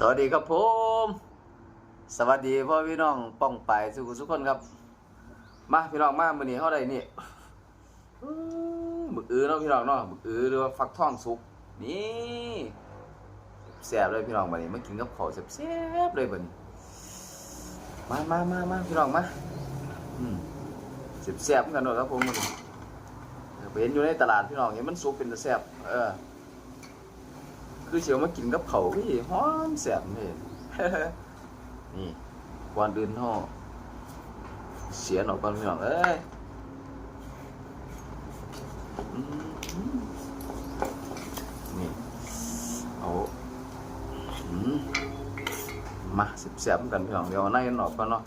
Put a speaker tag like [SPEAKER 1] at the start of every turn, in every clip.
[SPEAKER 1] สวัสดีครับผม สวัสดีพ่อพี่น้องป้องไปสุขสุขคนครับ มาพี่น้องมามื้อนี้เฮาได้นี่มือบึกอือเนาะพี่น้องเนาะบึกอือหรือว่าฟักทองสุกนี่แซ่บเลยพี่น้องบัดนี้มากินกับข้าวแซ่บๆเลยบัดนี้มามามามาพี่น้องมาอืมแซ่บๆเหมือนกันเนาะครับผมมื้อนี้ไปเห็นอยู่ในตลาดพี่น้องเห็นมันสุกเป็นแซ่บเออ คือเชียวมากินกับเขาพี่หอมแสบเลยนี่ก่อนอื่นห่อเสียหนอกก่อนพี่น้องเอ้ยนี่เอาอืมมาสิบแสบๆกันพี่น้องเดี๋ยวเอาในหนอกก่อนเนาะ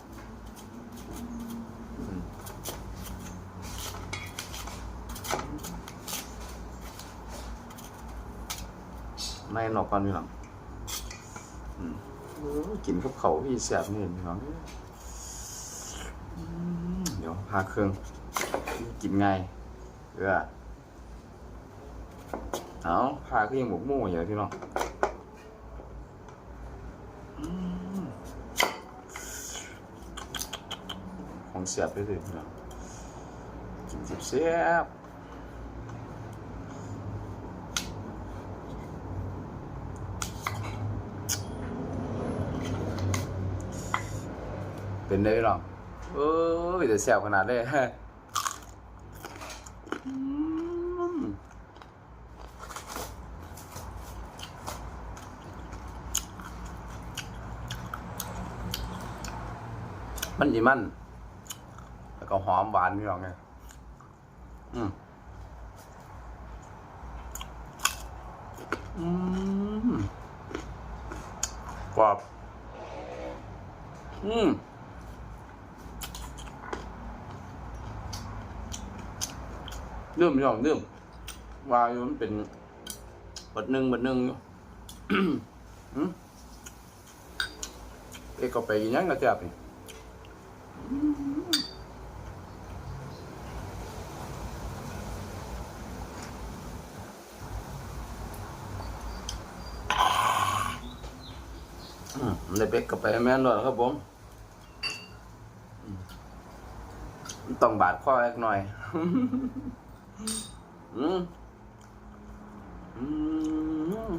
[SPEAKER 1] ในหนอกก่อนพี่น้องอืมโอ้ยกินกับเขาวพี่แสบนี่พี่น้องเอ้ยอืมเดี๋ยวพาเครื่องกินไงเออเอาพาเครื่องหมกหมู่อย่างพี่น้องอืมของเสียบไปเลยพี่น้องกินเสียบๆ เป็นได้หรอเออแต่แซวขนาดเลยมันดีมัน แล้วก็หอมหวานนี่หรอไงอืมอืมกรอบอืม เริ่มยองเริ่มวายมันเป็นบทหนึ่งบทหนึ่งอยู่อืมเอ้ก็ไปกินยังกระจับนี่อืมอืมได้เป็กกับไปแม่นด้วยครับผมต้องบาดข้อเล็กหน่อย อืมอืม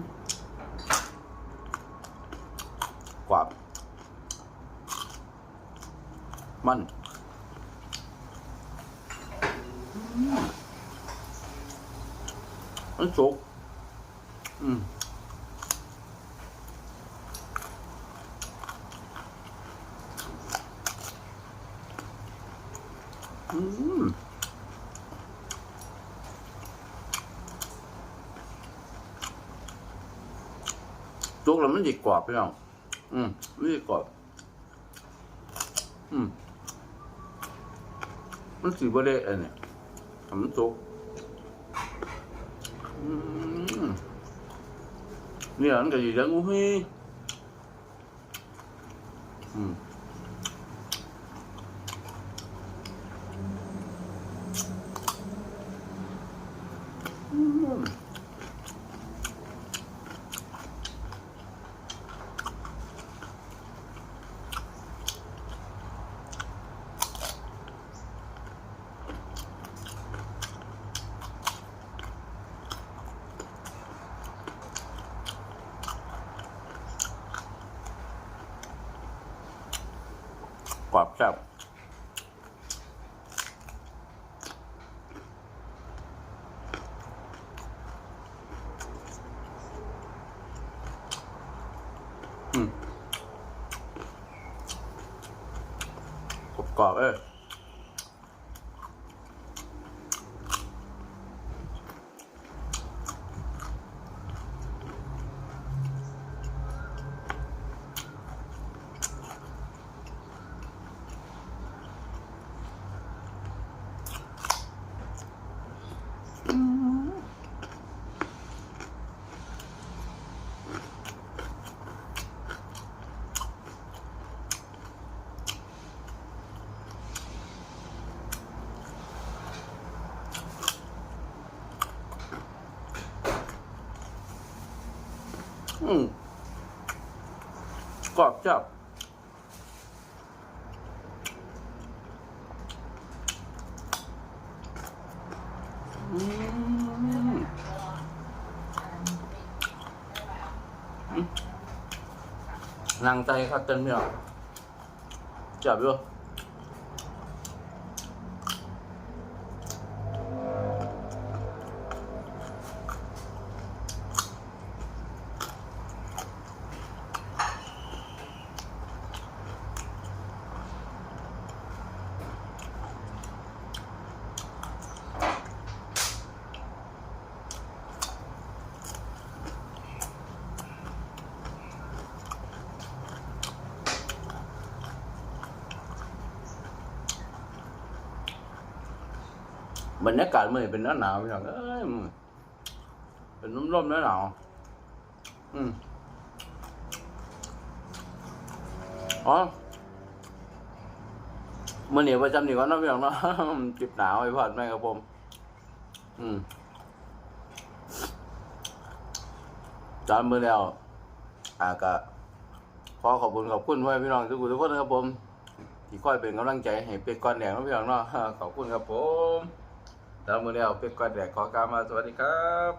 [SPEAKER 1] กว่าบ มันอืมมันสุกแล้วมันดีกว่าพี่น้องอืมมันดีกว่าอืมมันสีบะเละอันเนี่ยทำมันสุกอืมเนี่ยมันก็อยู่ยังอุ้ยอืมอืม กรอบแซ่บกรอบกรอบๆเอ้ย อืมกรอบจับอืมอืมนั่งใจคักเต็มเนี่ยจับอยู่ บรรยากาศมันเป็นหน้าหนาวพี่น้องเอ้ยเป็นร่มร่มๆหน้าหนาวอืมอ๋อมื่อนี้ประจำนี่ก่อนเนาะพี่น้องเนาะจิบหนาวไอ้พอดแม่ครับผม อืมจานมือแล้วอาก็ขอขอบคุณขอบคุณไว้พี่น้องทุกคนทุกคนนะครับผม ที่คอยเป็นกำลังใจให้เป็กก้อนแดงนะพี่น้องเนาะขอบคุณครับผม แล้วมือเดียวเป็กก้อนแดกขอกล่าวมาสวัสดีครับ